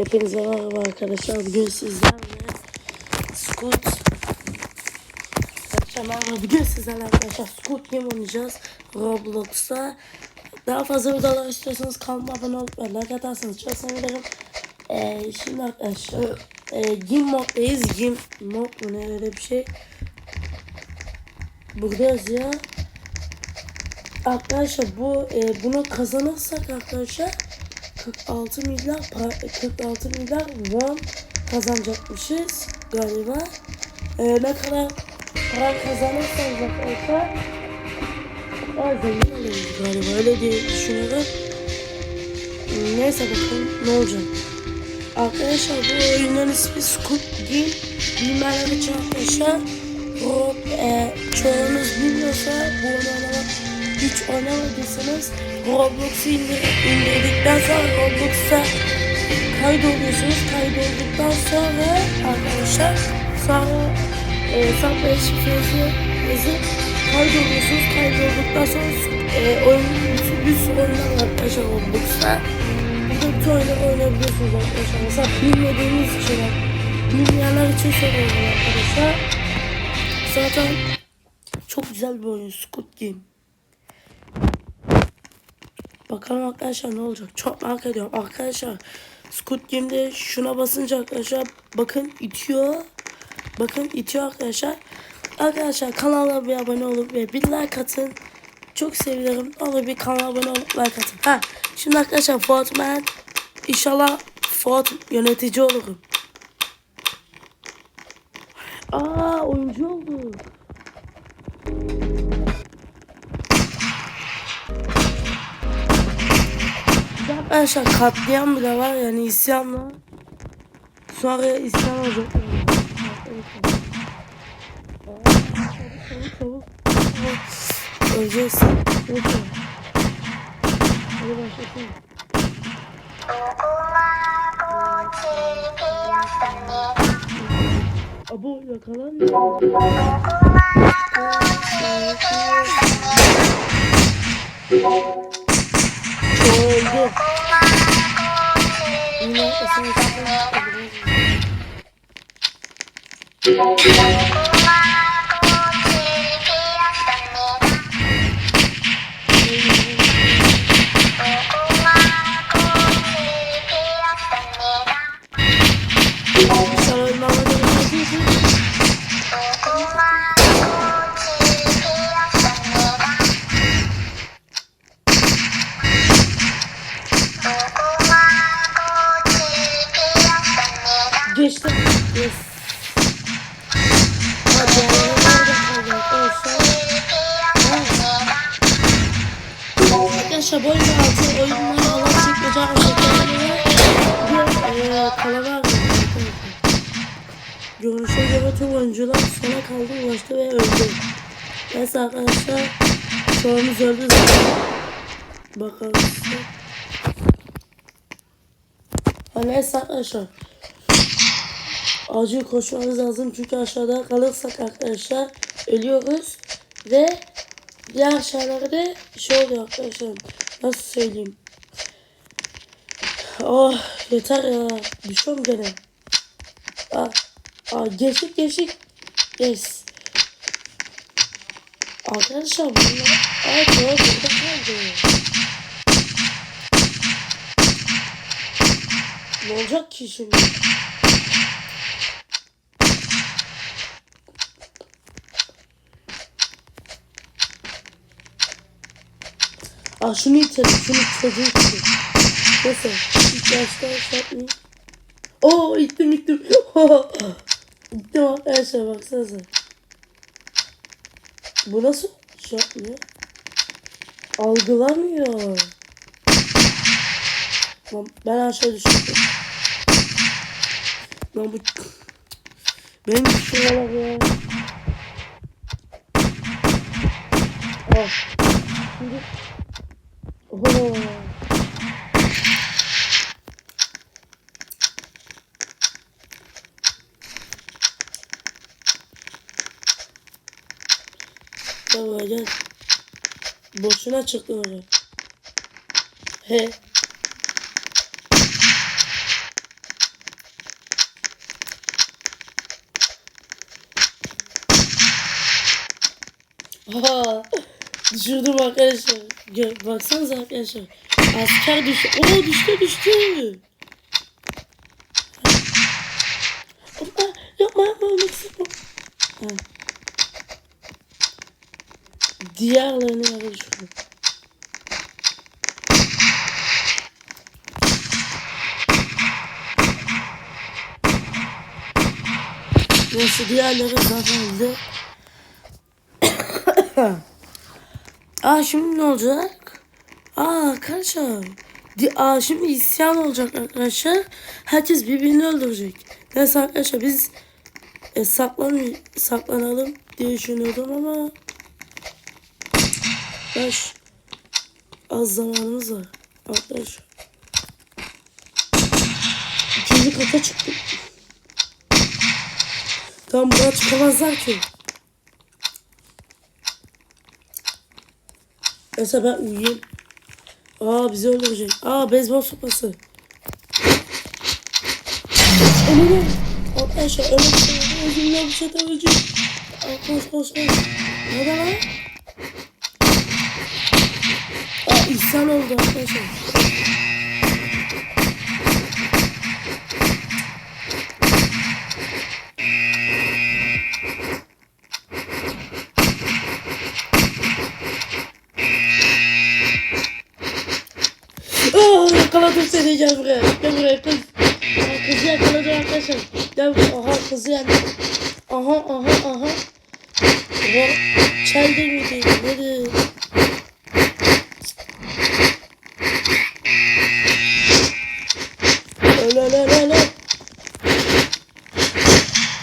Hepinize merhaba arkadaşlar. Bugün sizlerle Squid Arkadaşlar merhaba. Bugün sizlerle arkadaşlar Squid Game oynayacağız. Roblox'ta. Daha fazla videolar istiyorsanız kanalıma abone olup ve like atarsanız çok sevinirim. Ee, şimdi arkadaşlar e, Game moddayız. Game mod mu ne öyle bir şey. Burada yazıyor. Arkadaşlar bu e, bunu kazanırsak arkadaşlar 46 milyar para, 46 milyar won kazanacakmışız galiba. E, ne kadar para kazanırsanız arkadaşlar daha zengin oluruz galiba öyle diye düşünüyorum. Neyse bakalım ne olacak. Arkadaşlar bu oyunun ismi Squid Game. Bilmeyenler için arkadaşlar bu e, çoğunuz bilmiyorsa bu oyunu oynamak hiç oynamadıysanız Roblox'u indir, indirdikten sonra Roblox'a kaydoluyorsunuz. Kaydolduktan sonra arkadaşlar sonra e, hesapla şifrenizi yazıp kaydoluyorsunuz. Kaydolduktan sonra e, oyunun bir, bir sürü oyunlar arkadaşlar Roblox'ta. Burada bütün oyunları oynayabiliyorsunuz arkadaşlar. Mesela bilmediğiniz için bilmeyenler için söylüyorum arkadaşlar. Zaten çok güzel bir oyun Squid Game. Bakalım arkadaşlar ne olacak. Çok merak ediyorum. Arkadaşlar Squid Game'de şuna basınca arkadaşlar bakın itiyor. Bakın itiyor arkadaşlar. Arkadaşlar kanala bir abone olup ve bir like atın. Çok sevinirim. Olur bir kanala abone olup like atın. Ha, şimdi arkadaşlar ben inşallah Fuat yönetici olurum. Aa oyuncu oldu. Arkadaşlar katliam bile var yani isyanla. Sonra isyan olacak. Çabuk çabuk çabuk. Öleceğiz. Çabuk çabuk. Hadi başlasın. Abo yakalanmıyor. 있습니다. Arkadaşlar bu oyunda altı oyunları alan çekmece şekerleri bir e, kalama var. Görünüşe göre tüm oyuncular sona kaldı, ulaştı ve öldü. Neyse arkadaşlar çoğumuz öldü zaten. Bakalım Neyse arkadaşlar. Acil koşmamız lazım çünkü aşağıda kalırsak arkadaşlar ölüyoruz ve diğer şeylerde şey oluyor arkadaşlar. Nasıl söyleyeyim? Oh yeter ya. Düşüyorum gene. Aa, aa, geçik geçik yes. Arkadaşlar bunlar aa doğru burada kaldı ne olacak ki şimdi Aa şunu itelim. Şunu çocuğu itelim. Neyse. İlk yaşta yapmayayım. Oo ittim ittim. ittim arkadaşlar baksanıza. Bu nasıl şey yapmıyor? Algılamıyor. Lan ben aşağı düştüm. Lan bu... Benim şuna bak ya. Ah. Şimdi... Oho. Tamam. Boşuna çıktın hocam. He. Ha düşürdüm arkadaşlar. Gör, baksanıza arkadaşlar. Asker düştü. Oo düştü düştü. Yapma yapma yapma ölmek istemiyorum. Ha. Diğerlerini yere düşürdüm. Neyse diğerleri zaten öldü. Aa şimdi ne olacak? Aa arkadaşlar. Aa şimdi isyan olacak arkadaşlar. Herkes birbirini öldürecek. Neyse arkadaşlar biz e, saklan saklanalım diye düşünüyordum ama Beş az zamanımız var arkadaşlar. İkinci kata çıktık. Tam buraya çıkamazlar ki. Mesela ben uyuyayım. Aa bizi öldürecek. Aa beyzbol sopası. Onu Arkadaşlar yok. Özümden bir şey ölecek. Aa koş koş koş. Nerede lan? Aa ihsan oldu arkadaşlar. Yakaladım seni gel buraya. Gel buraya kız. Aa, kızı yakaladım arkadaşlar. Gel buraya. Aha kızı yakaladım. Aha aha aha. Oha. Çeldi miydi? Neydi? Öyle öyle öyle öyle.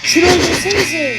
Şunu öldürsenize.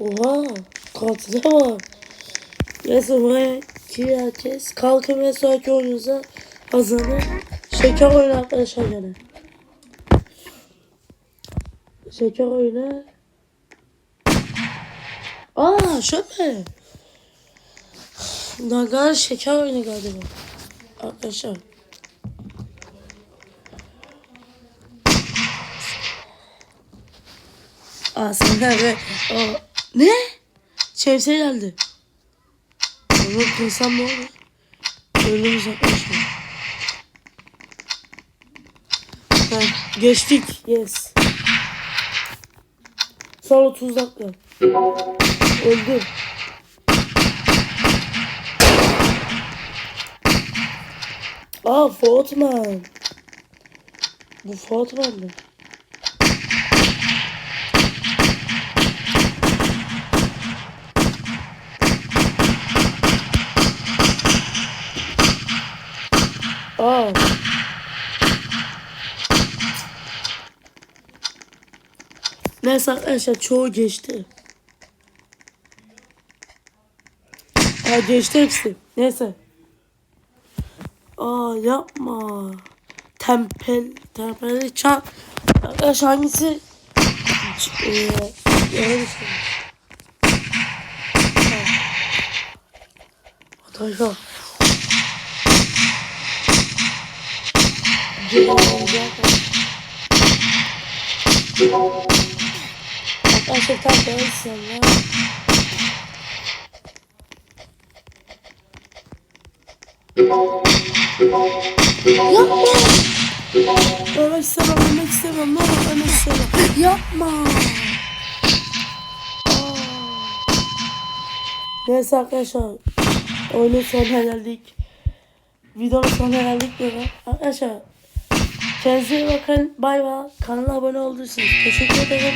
Oha. Katile bak. Neyse buraya ki herkes kalkın ve sonraki oyununuza hazırlanın. Şeker oyunu arkadaşlar gene. Şeker oyunu. Aa şöyle. Nagar şeker oyunu galiba. Arkadaşlar. Sen de Aa, ne? Şemsiye geldi. Onu kırsam ne olur? Ölüm uzaklaşıyor. Ha, geçtik. Yes. Son 30 dakika. Öldü. Aa Fortman. Bu Fortman mı? Aa. Neyse arkadaşlar çoğu geçti. Aa geçti hepsi. Neyse. Aa yapma. Tempel, tempel çan. Arkadaş hangisi? Ee, düştüm. Arkadaşlar. Arkadaşlar tam böylesin ya. Yapma. Ölmek istemem, ölmek istemem. Ne olur ölmek istemem. Yapma. Aa. Neyse arkadaşlar. Oyunun sonuna geldik. Videonun sonuna geldik diyorum. Arkadaşlar. Kendinize iyi bakın. Bay bay. Kanala abone olursunuz. Teşekkür ederim.